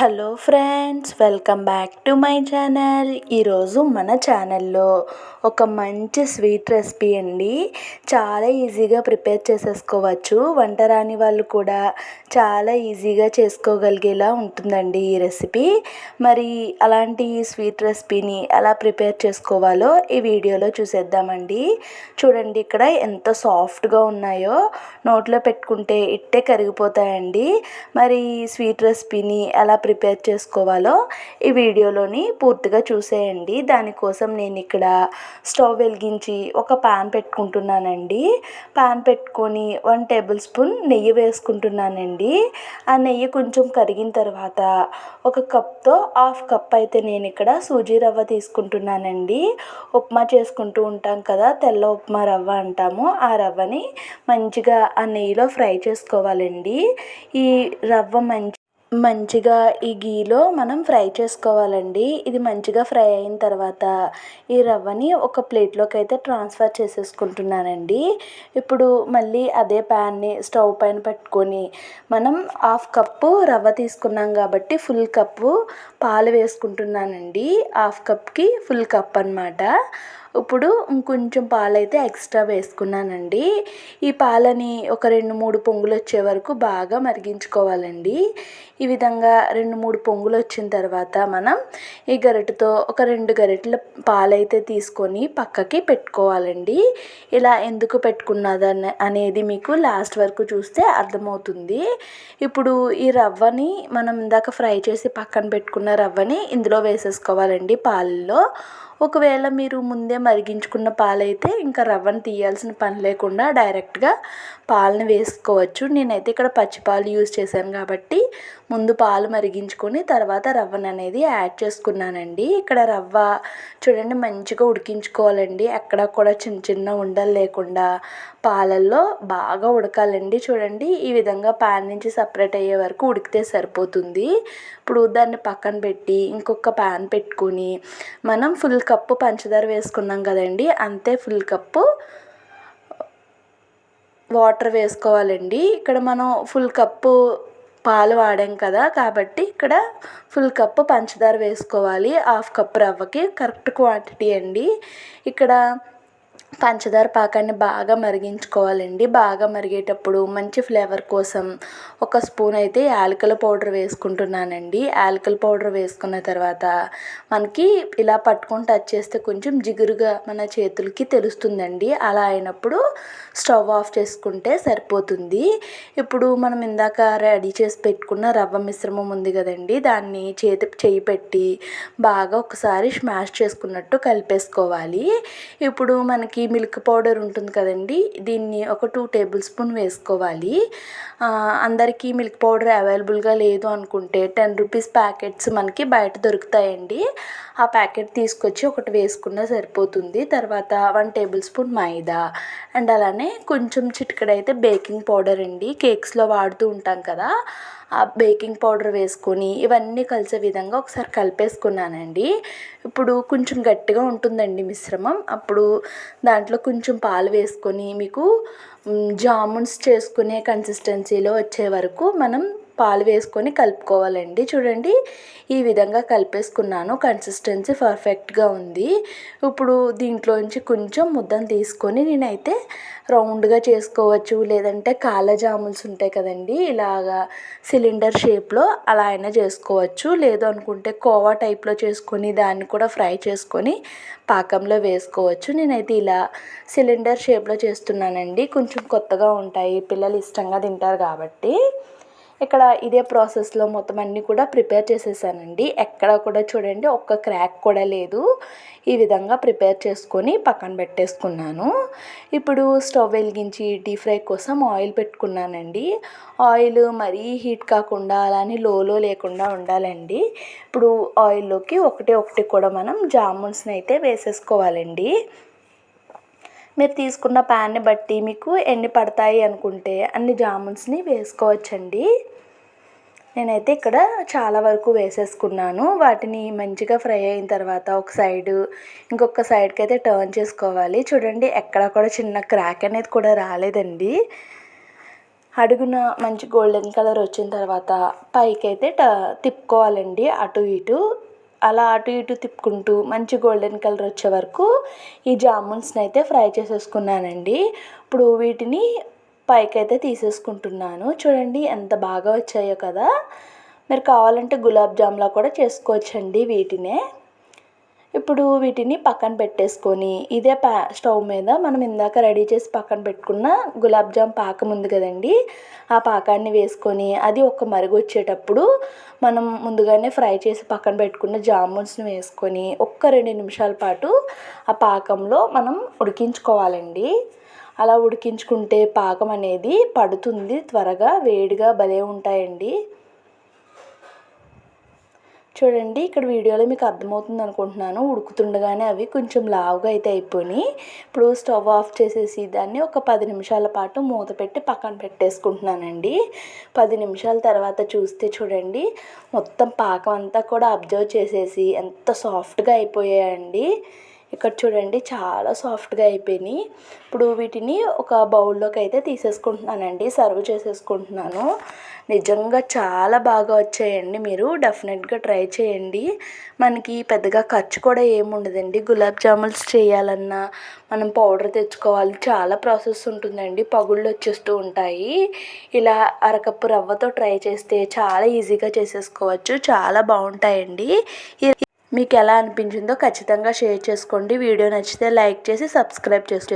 Hello friends welcome back to my channel. ఈరోజు మన ఛానల్లో ఒక మంచి స్వీట్ రెసిపీ అండి. చాలా ఈజీగా ప్రిపేర్ చేసేసుకోవచ్చు. వంట రాని వాళ్ళు కూడా చాలా ఈజీగా చేసుకోగలిగేలా ఉంటుందండి ఈ రెసిపీ. మరి అలాంటి స్వీట్ రెసిపీని ఎలా ప్రిపేర్ చేసుకోవాలో ఈ వీడియోలో చూసేద్దామండి. చూడండి ఇక్కడ ఎంత సాఫ్ట్గా ఉన్నాయో. నోట్లో పెట్టుకుంటే ఇట్టే కరిగిపోతాయండి. మరి స్వీట్ రెసిపీని ఎలా ప్రిపేర్ చేసుకోవాలో ఈ వీడియోలోని పూర్తిగా చూసేయండి. దానికోసం నేను ఇక్కడ స్టవ్ వెలిగించి ఒక పాన్ పెట్టుకుంటున్నానండి. పాన్ పెట్టుకొని వన్ టేబుల్ స్పూన్ నెయ్యి వేసుకుంటున్నానండి. ఆ నెయ్యి కొంచెం కరిగిన తర్వాత ఒక కప్తో హాఫ్ కప్ అయితే నేను ఇక్కడ సూజీ రవ్వ తీసుకుంటున్నానండి. ఉప్మా చేసుకుంటూ ఉంటాం కదా తెల్ల ఉప్మా రవ్వ అంటాము. ఆ రవ్వని మంచిగా ఆ నెయ్యిలో ఫ్రై చేసుకోవాలండి. ఈ రవ్వ మంచి మంచిగా ఈ గీలో మనం ఫ్రై చేసుకోవాలండి. ఇది మంచిగా ఫ్రై అయిన తర్వాత ఈ రవ్వని ఒక ప్లేట్లోకి అయితే ట్రాన్స్ఫర్ చేసేసుకుంటున్నానండి. ఇప్పుడు మళ్ళీ అదే ప్యాన్ని స్టవ్ పైన పెట్టుకొని మనం హాఫ్ కప్పు రవ్వ తీసుకున్నాం కాబట్టి ఫుల్ కప్పు పాలు వేసుకుంటున్నానండి. హాఫ్ కప్కి ఫుల్ కప్ అనమాట ఇప్పుడు ఇంకొంచెం పాలైతే ఎక్స్ట్రా వేసుకున్నానండి. ఈ పాలని ఒక రెండు మూడు పొంగులు వచ్చే వరకు బాగా మరిగించుకోవాలండి. ఈ విధంగా రెండు మూడు పొంగులు వచ్చిన తర్వాత మనం ఈ గరిటతో ఒక రెండు గరిటెల పాలైతే తీసుకొని పక్కకి పెట్టుకోవాలండి. ఇలా ఎందుకు పెట్టుకున్నదని అనేది మీకు లాస్ట్ వరకు చూస్తే అర్థమవుతుంది. ఇప్పుడు ఈ రవ్వని మనం ఇందాక ఫ్రై చేసి పక్కన పెట్టుకున్న రవ్వని ఇందులో వేసేసుకోవాలండి పాలల్లో ఒకవేళ మీరు ముందే మరిగించుకున్న పాలైతే ఇంకా రవ్వను తీయాల్సిన పని లేకుండా డైరెక్ట్గా పాలను వేసుకోవచ్చు. నేనైతే ఇక్కడ పచ్చి పాలు యూజ్ చేశాను కాబట్టి ముందు పాలు మరిగించుకొని తర్వాత రవ్వను అనేది యాడ్ చేసుకున్నానండి. ఇక్కడ రవ్వ చూడండి మంచిగా ఉడికించుకోవాలండి. ఎక్కడ కూడా చిన్న చిన్న ఉండలు లేకుండా పాలల్లో బాగా ఉడకాలండి. చూడండి ఈ విధంగా పాన్ నుంచి సపరేట్ అయ్యే వరకు ఉడికితే సరిపోతుంది. ఇప్పుడు దాన్ని పక్కన పెట్టి ఇంకొక పాన్ పెట్టుకొని మనం ఫుల్ కప్పు పంచదార వేసుకున్నాం కదండి అంతే ఫుల్ కప్పు వాటర్ వేసుకోవాలండి. ఇక్కడ మనం ఫుల్ కప్పు పాలు వాడాం కదా కాబట్టి ఇక్కడ ఫుల్ కప్పు పంచదార వేసుకోవాలి. హాఫ్ కప్ రవ్వకి కరెక్ట్ క్వాంటిటీ అండి. ఇక్కడ పంచదార పాకాన్ని బాగా మరిగించుకోవాలండి. బాగా మరిగేటప్పుడు మంచి ఫ్లేవర్ కోసం ఒక స్పూన్ అయితే యాలకుల పౌడర్ వేసుకుంటున్నానండి. యాలకుల పౌడర్ వేసుకున్న తర్వాత మనకి ఇలా పట్టుకొని టచ్ చేస్తే కొంచెం జిగురుగా మన చేతులకి తెలుస్తుందండి. అలా అయినప్పుడు స్టవ్ ఆఫ్ చేసుకుంటే సరిపోతుంది. ఇప్పుడు మనం ఇందాక రెడీ చేసి పెట్టుకున్న రవ్వ మిశ్రమం ఉంది కదండి దాన్ని చేతి చేయి పెట్టి బాగా ఒకసారి స్మాష్ చేసుకున్నట్టు కలిపేసుకోవాలి. ఇప్పుడు మనకి మిల్క్ పౌడర్ ఉంటుంది కదండి దీన్ని ఒక టూ టేబుల్ స్పూన్ వేసుకోవాలి. అందరికీ మిల్క్ పౌడర్ అవైలబుల్గా లేదు అనుకుంటే టెన్ రూపీస్ ప్యాకెట్స్ మనకి బయట దొరుకుతాయండి. ఆ ప్యాకెట్ తీసుకొచ్చి ఒకటి వేసుకున్నా సరిపోతుంది. తర్వాత one tablespoon maida. And అలానే కొంచెం చిటికడైతే బేకింగ్ పౌడర్ అండి. కేక్స్లో వాడుతూ ఉంటాం కదా. ఆ బేకింగ్ పౌడర్ వేసుకొని ఇవన్నీ కలిసే విధంగా ఒకసారి కలిపేసుకున్నానండి. ఇప్పుడు కొంచెం గట్టిగా ఉంటుందండి మిశ్రమం. అప్పుడు దాంట్లో కొంచెం పాలు వేసుకొని మీకు జామున్స్ చేసుకునే కన్సిస్టెన్సీలో వచ్చే వరకు మనం పాలు వేసుకొని కలుపుకోవాలండి. చూడండి ఈ విధంగా కలిపేసుకున్నాను. కన్సిస్టెన్సీ పర్ఫెక్ట్గా ఉంది. ఇప్పుడు దీంట్లోంచి కొంచెం ముద్దను తీసుకొని నేనైతే రౌండ్గా చేసుకోవచ్చు. లేదంటే కాళ్ళ జామున్స్ ఉంటాయి కదండి ఇలాగా సిలిండర్ షేప్లో అలా అయినా చేసుకోవచ్చు. లేదు అనుకుంటే కోవా టైప్లో చేసుకొని దాన్ని కూడా ఫ్రై చేసుకొని పాకంలో వేసుకోవచ్చు. నేనైతే ఇలా సిలిండర్ షేప్లో చేస్తున్నానండి. కొంచెం కొత్తగా ఉంటాయి. పిల్లలు ఇష్టంగా తింటారు కాబట్టి. ఇక్కడ ఇదే ప్రాసెస్లో మొత్తం అన్నీ కూడా ప్రిపేర్ చేసేసానండి. ఎక్కడ కూడా చూడండి ఒక్క క్రాక్ కూడా లేదు. ఈ విధంగా ప్రిపేర్ చేసుకొని పక్కన పెట్టేసుకున్నాను. ఇప్పుడు స్టవ్ వెలిగించి డీప్ ఫ్రై కోసం ఆయిల్ పెట్టుకున్నానండి. ఆయిల్ మరీ హీట్ కాకుండా అలానే లోలో లేకుండా ఉండాలండి. ఇప్పుడు ఆయిల్లోకి ఒకటి ఒకటి కూడా మనం జామున్స్ని అయితే వేసేసుకోవాలండి. మీరు తీసుకున్న ప్యాన్ని బట్టి మీకు ఎన్ని పడతాయి అనుకుంటే అన్ని జామున్స్ని వేసుకోవచ్చండి. నేనైతే ఇక్కడ చాలా వరకు వేసేసుకున్నాను. వాటిని మంచిగా ఫ్రై అయిన తర్వాత ఒక సైడు ఇంకొక సైడ్కి అయితే టర్న్ చేసుకోవాలి. చూడండి ఎక్కడ కూడా చిన్న క్రాక్ అనేది కూడా రాలేదండి. అడుగున మంచి గోల్డెన్ కలర్ వచ్చిన తర్వాత పైకి అయితే ట తిప్పుకోవాలండి అటు ఇటు. అలా అటు ఇటు తిప్పుకుంటూ మంచి గోల్డెన్ కలర్ వచ్చే వరకు ఈ జామున్స్ని అయితే ఫ్రై చేసేసుకున్నానండి. ఇప్పుడు వీటిని పైకి అయితే తీసేసుకుంటున్నాను. చూడండి ఎంత బాగా వచ్చాయో కదా. మీరు కావాలంటే గులాబ్ జామ్లా కూడా చేసుకోవచ్చండి వీటినే. ఇప్పుడు వీటిని పక్కన పెట్టేసుకొని ఇదే ప్యా స్టవ్ మీద మనం ఇందాక రెడీ చేసి పక్కన పెట్టుకున్న గులాబ్ జామ్ పాకం ఉంది కదండి ఆ పాకాన్ని వేసుకొని అది ఒక మరుగు వచ్చేటప్పుడు మనం ముందుగానే ఫ్రై చేసి పక్కన పెట్టుకున్న జామున్స్ని వేసుకొని ఒక్క రెండు నిమిషాల పాటు ఆ పాకంలో మనం ఉడికించుకోవాలండి. అలా ఉడికించుకుంటే పాకం అనేది పడుతుంది త్వరగా వేడిగా భలే ఉంటాయండి. చూడండి ఇక్కడ వీడియోలో మీకు అర్థమవుతుంది అనుకుంటున్నాను. ఉడుకుతుండగానే అవి కొంచెం లావుగా అయితే అయిపోయినాయి. ఇప్పుడు స్టవ్ ఆఫ్ చేసేసి దాన్ని ఒక పది నిమిషాల పాటు మూత పెట్టి పక్కన పెట్టేసుకుంటున్నానండి. పది నిమిషాల తర్వాత చూస్తే చూడండి మొత్తం పాకం అంతా కూడా అబ్జర్వ్ చేసేసి ఎంత సాఫ్ట్గా అయిపోయాయండి. ఇక్కడ చూడండి చాలా సాఫ్ట్గా అయిపోయినాయి. ఇప్పుడు వీటిని ఒక బౌల్లోకి అయితే తీసేసుకుంటున్నానండి. సర్వ్ చేసేసుకుంటున్నాను. నిజంగా చాలా బాగా వచ్చాయండి మీరు. డెఫినెట్గా ట్రై చేయండి. మనకి పెద్దగా ఖర్చు కూడా ఏముండదండి. గులాబ్ జామున్స్ చేయాలన్నా మనం పౌడర్ తెచ్చుకోవాలి. చాలా ప్రాసెస్ ఉంటుందండి. పగుళ్ళు వచ్చేస్తూ ఉంటాయి. ఇలా అరకప్పు రవ్వతో ట్రై చేస్తే చాలా ఈజీగా చేసేసుకోవచ్చు. చాలా బాగుంటాయండి. మీకు ఎలా అనిపించిందో ఖచ్చితంగా షేర్ చేసుకోండి. వీడియో నచ్చితే లైక్ చేసి సబ్స్క్రైబ్ చేసుకోండి